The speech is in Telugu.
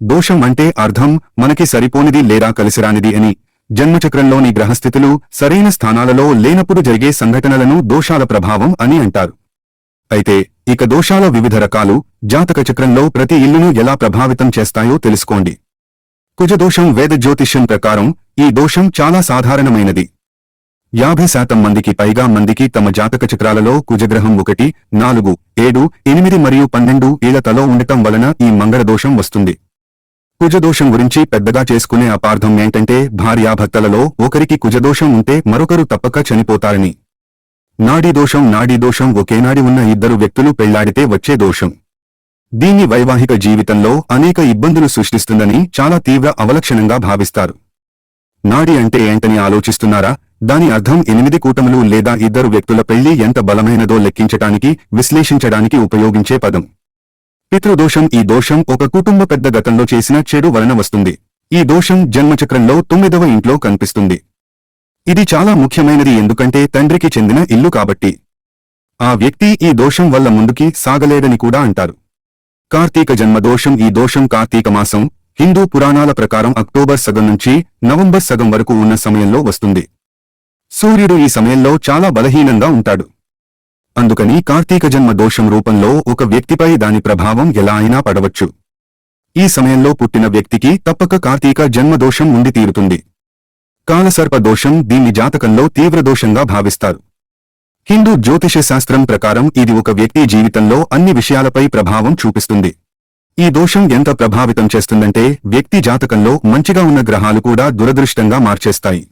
దోషం అంటే అర్థం మనకి సరిపోనిది లేదా కలిసిరానిది అని. జన్మచక్రంలోని గ్రహస్థితులు సరైన స్థానాలలో లేనప్పుడు జరిగే సంఘటనలను దోషాల ప్రభావం అని అంటారు. అయితే ఇక దోషాల వివిధ రకాలు జాతక చక్రంలో ప్రతి ఇల్లును ఎలా ప్రభావితం చేస్తాయో తెలుసుకోండి. కుజదోషం వేద జ్యోతిష్యం ప్రకారం ఈ దోషం చాలా సాధారణమైనది. యాభై శాతం మందికి పైగా మందికి తమ జాతక చక్రాలలో కుజగ్రహం ఒకటి నాలుగు ఏడు ఎనిమిది మరియు పన్నెండు ఏళ్ళ తలో ఉండటం వలన ఈ మంగళ దోషం వస్తుంది. కుజదోషం గురించి పెద్దగా చేసుకునే అపార్థం ఏంటంటే భార్యాభర్తలలో ఒకరికి కుజదోషం ఉంటే మరొకరు తప్పక చనిపోతారని. నాడీ దోషం నాడీ దోషం ఒకేనాడి ఉన్న ఇద్దరు వ్యక్తులు పెళ్ళాడితే వచ్చే దోషం. దీన్ని వైవాహిక జీవితంలో అనేక ఇబ్బందులు సృష్టిస్తుందని చాలా తీవ్ర అవలక్షణంగా భావిస్తారు. నాడి అంటే ఏంటని ఆలోచిస్తున్నారా? దాని అర్థం ఎనిమిది కూటములు లేదా ఇద్దరు వ్యక్తుల పెళ్ళి ఎంత బలమైనదో లెక్కించటానికి విశ్లేషించడానికి ఉపయోగించే పదం. పితృదోషం ఈ దోషం ఒక కుటుంబ పెద్ద గతంలో చేసిన చెడు వలన వస్తుంది. ఈ దోషం జన్మచక్రంలో తొమ్మిదవ ఇంట్లో కనిపిస్తుంది. ఇది చాలా ముఖ్యమైనది ఎందుకంటే తండ్రికి చెందిన ఇల్లు కాబట్టి. ఆ వ్యక్తి ఈ దోషం వల్ల ముందుకి సాగలేదని కూడా అంటారు. కార్తీక జన్మ దోషం ఈ దోషం కార్తీక మాసం హిందూ పురాణాల ప్రకారం అక్టోబర్ సగం నుంచి నవంబర్ సగం వరకు ఉన్న సమయంలో వస్తుంది. సూర్యుడు ఈ సమయంలో చాలా బలహీనంగా ఉంటాడు. అందుకని కార్తీక జన్మ దోషం రూపంలో ఒక వ్యక్తిపై దాని ప్రభావం ఎలా అయినా పడవచ్చు. ఈ సమయంలో పుట్టిన వ్యక్తికి తప్పక కార్తీక జన్మ దోషం ఉండి తీరుతుంది. కాలసర్ప దోషం దీన్ని జాతకంలో తీవ్ర దోషంగా భావిస్తారు. హిందూ జ్యోతిష శాస్త్రం ప్రకారం ఇది ఒక వ్యక్తి జీవితంలో అన్ని విషయాలపై ప్రభావం చూపిస్తుంది. ఈ దోషం ఎంత ప్రభావితం చేస్తుందంటే వ్యక్తి జాతకంలో మంచిగా ఉన్న గ్రహాలు కూడా దురదృష్టంగా మార్చేస్తాయి.